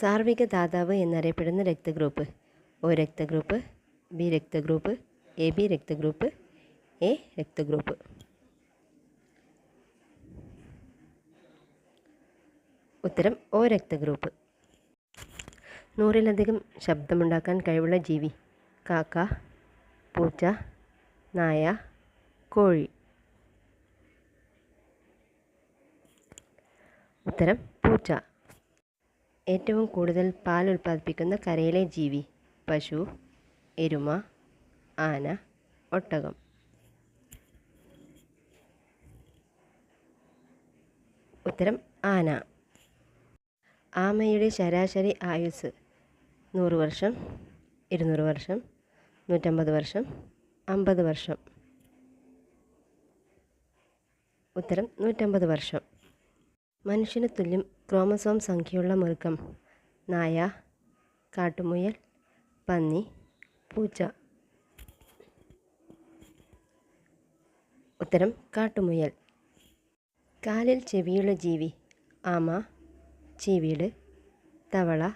സാർവിക ദാതാവ് എന്നറിയപ്പെടുന്ന രക്തഗ്രൂപ്പ്. ഒ രക്തഗ്രൂപ്പ് ബി രക്തഗ്രൂപ്പ് എ ബി രക്തഗ്രൂപ്പ് എ രക്തഗ്രൂപ്പ്. ഉത്തരം ഒ രക്തഗ്രൂപ്പ്. നൂറിലധികം ശബ്ദമുണ്ടാക്കാൻ കഴിവുള്ള ജീവി കാക്ക പൂച്ച നായ കോഴി. ഉത്തരം പൂച്ച. ഏറ്റവും കൂടുതൽ പാൽ ഉൽപ്പാദിപ്പിക്കുന്ന കരയിലെ ജീവി പശു എരുമ ആന ഒട്ടകം. ഉത്തരം ആന. ആമയുടെ ശരാശരി ആയുസ് നൂറ് വർഷം ഇരുന്നൂറ് വർഷം നൂറ്റമ്പത് വർഷം അമ്പത് വർഷം. ഉത്തരം നൂറ്റമ്പത് വർഷം. മനുഷ്യന് തുല്യം ക്രോമസോം സംഖ്യയുള്ള മൃഗം. നായ കാട്ടുമുയൽ പന്നി പൂച്ച. ഉത്തരം കാട്ടുമുയൽ. കാലിൽ ചെവിയുള്ള ജീവി ആമ ചീവീട് തവള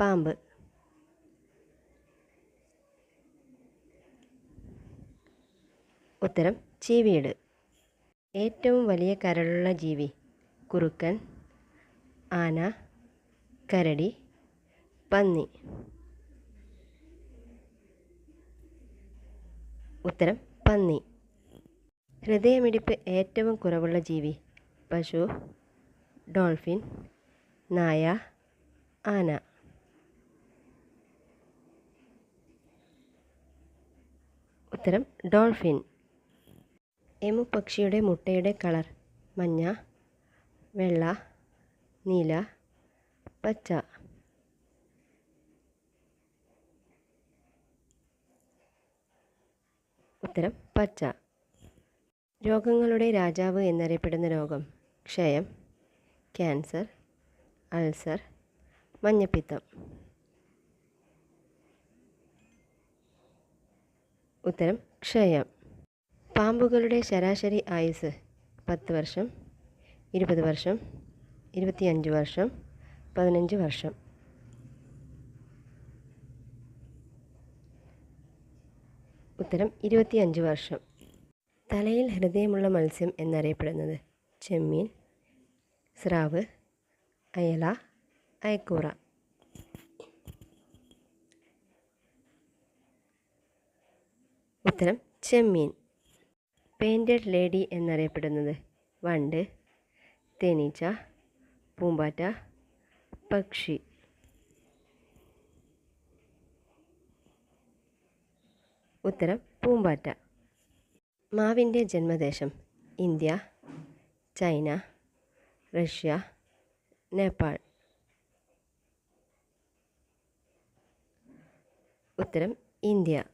പാമ്പ്. ഉത്തരം ചീവീട്. ഏറ്റവും വലിയ കരളുള്ള ജീവി കുറുക്കൻ ആന കരടി പന്നി. ഉത്തരം പന്നി. ഹൃദയമിടിപ്പ് ഏറ്റവും കുറവുള്ള ജീവി പശു ഡോൾഫിൻ നായ ആന. ഉത്തരം ഡോൾഫിൻ. എമു പക്ഷിയുടെ മുട്ടയുടെ കളർ മഞ്ഞ വെള്ള നീല പച്ച. ഉത്തരം പച്ച. രോഗങ്ങളുടെ രാജാവ് എന്നറിയപ്പെടുന്ന രോഗം ക്ഷയം ക്യാൻസർ അൾസർ മഞ്ഞപ്പിത്തം. ഉത്തരം ക്ഷയം. പാമ്പുകളുടെ ശരാശരി ആയുസ് പത്ത് വർഷം ഇരുപത് വർഷം ഇരുപത്തിയഞ്ച് വർഷം പതിനഞ്ച് വർഷം. ഉത്തരം ഇരുപത്തിയഞ്ച് വർഷം. തലയിൽ ഹൃദയമുള്ള മത്സ്യം എന്നറിയപ്പെടുന്നത് ചെമ്മീൻ സ്രാവ് അയല അയക്കൂറ. ഉത്തരം ചെമ്മീൻ. പെയിന്റഡ് ലേഡി എന്നറിയപ്പെടുന്നത് വണ്ട് തേനീച്ച പൂമ്പാറ്റ പക്ഷി. ഉത്തരം പൂമ്പാറ്റ. മാവിന്റെ ജന്മദേശം ഇന്ത്യ. ചൈന. റഷ്യ. നേപ്പാൾ. ഉത്തരം ഇന്ത്യ.